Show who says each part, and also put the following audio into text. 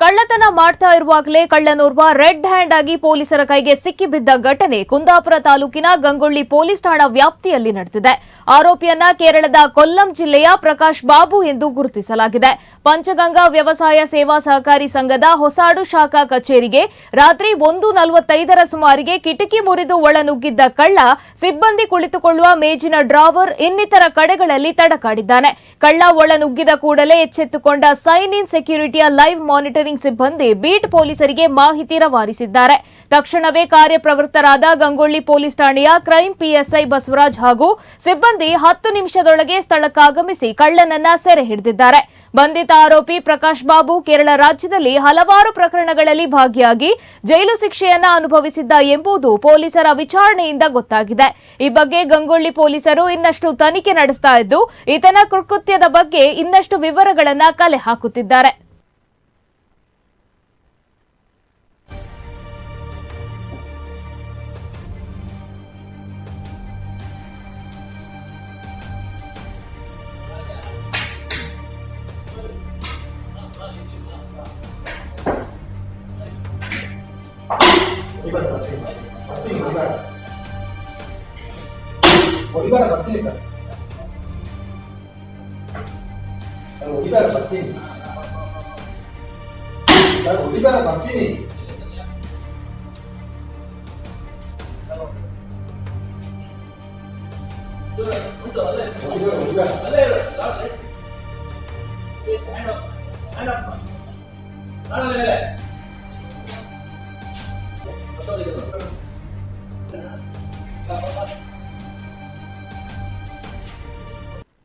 Speaker 1: ಕಳ್ಳತನ ಮಾಡ್ತಾ ಇರುವಾಗಲೇ ಕಳ್ಳನೋರ್ವ ರೆಡ್ ಹ್ಯಾಂಡ್ ಆಗಿ ಪೊಲೀಸರ ಕೈಗೆ ಸಿಕ್ಕಿಬಿದ್ದ ಘಟನೆ ಕುಂದಾಪುರ ತಾಲೂಕಿನ ಗಂಗೊಳ್ಳಿ ಪೊಲೀಸ್ ಠಾಣಾ ವ್ಯಾಪ್ತಿಯಲ್ಲಿ ನಡೆದಿದೆ. ಆರೋಪಿಯನ್ನ ಕೇರಳದ ಕೊಲ್ಲಂ ಜಿಲ್ಲೆಯ ಪ್ರಕಾಶ್ ಬಾಬು ಎಂದು ಗುರುತಿಸಲಾಗಿದೆ. ಪಂಚಗಂಗಾ ವ್ಯವಸಾಯ ಸೇವಾ ಸಹಕಾರಿ ಸಂಘದ ಹೊಸಾಡು ಶಾಖಾ ಕಚೇರಿಗೆ ರಾತ್ರಿ ಒಂದು ನಲವತ್ತೈದರ ಸುಮಾರಿಗೆ ಕಿಟಕಿ ಮುರಿದು ಒಳನುಗ್ಗಿದ್ದ ಕಳ್ಳ ಸಿಬ್ಬಂದಿ ಕುಳಿತುಕೊಳ್ಳುವ ಮೇಜಿನ ಡ್ರಾವರ್ ಇನ್ನಿತರ ಕಡೆಗಳಲ್ಲಿ ತಡಕಾಡಿದ್ದಾನೆ. ಕಳ್ಳ ಒಳನುಗ್ಗಿದ ಕೂಡಲೇ ಎಚ್ಚೆತ್ತುಕೊಂಡ ಸೈನ್ ಇನ್ ಸೆಕ್ಯೂರಿಟಿಯ ಲೈವ್ ಮಾನಿಟರಿಂಗ್ ಸಿಬ್ಬಂದಿ ಬೀಟ್ ಪೊಲೀಸರಿಗೆ ಮಾಹಿತಿ ರವಾನಿಸಿದ್ದಾರೆ. ತಕ್ಷಣವೇ ಕಾರ್ಯಪ್ರವೃತ್ತರಾದ ಗಂಗೊಳ್ಳಿ ಪೊಲೀಸ್ ಠಾಣೆಯ ಕ್ರೈಂ ಪಿಎಸ್ಐ ಬಸವರಾಜ್ ಹಾಗೂ ಸಿಬ್ಬಂದಿ ಹತ್ತು ನಿಮಿಷದೊಳಗೆ ಸ್ಥಳಕ್ಕಾಗಮಿಸಿ ಕಳ್ಳನನ್ನ ಸೆರೆ ಹಿಡಿದಿದ್ದಾರೆ. ಬಂಧಿತ ಆರೋಪಿ ಪ್ರಕಾಶ್ ಬಾಬು ಕೇರಳ ರಾಜ್ಯದಲ್ಲಿ ಹಲವಾರು ಪ್ರಕರಣಗಳಲ್ಲಿ ಭಾಗಿಯಾಗಿ ಜೈಲು ಶಿಕ್ಷೆಯನ್ನ ಅನುಭವಿಸಿದ್ದ ಎಂಬುದು ಪೊಲೀಸರ ವಿಚಾರಣೆಯಿಂದ ಗೊತ್ತಾಗಿದೆ. ಈ ಬಗ್ಗೆ ಗಂಗೊಳ್ಳಿ ಪೊಲೀಸರು ಇನ್ನಷ್ಟು ತನಿಖೆ ನಡೆಸ್ತಾ ಇದ್ದು, ಈತನ ಕೃತ್ಯದ ಬಗ್ಗೆ ಇನ್ನಷ್ಟು ವಿವರಗಳನ್ನ ಕಲೆ ಹಾಕುತ್ತಿದ್ದಾರೆ.
Speaker 2: ibarat batin batin ibarat oh ibarat batin kan kalau ibarat batin kalau ibarat batin Anak, anak, anak, anak, anak, Welcome.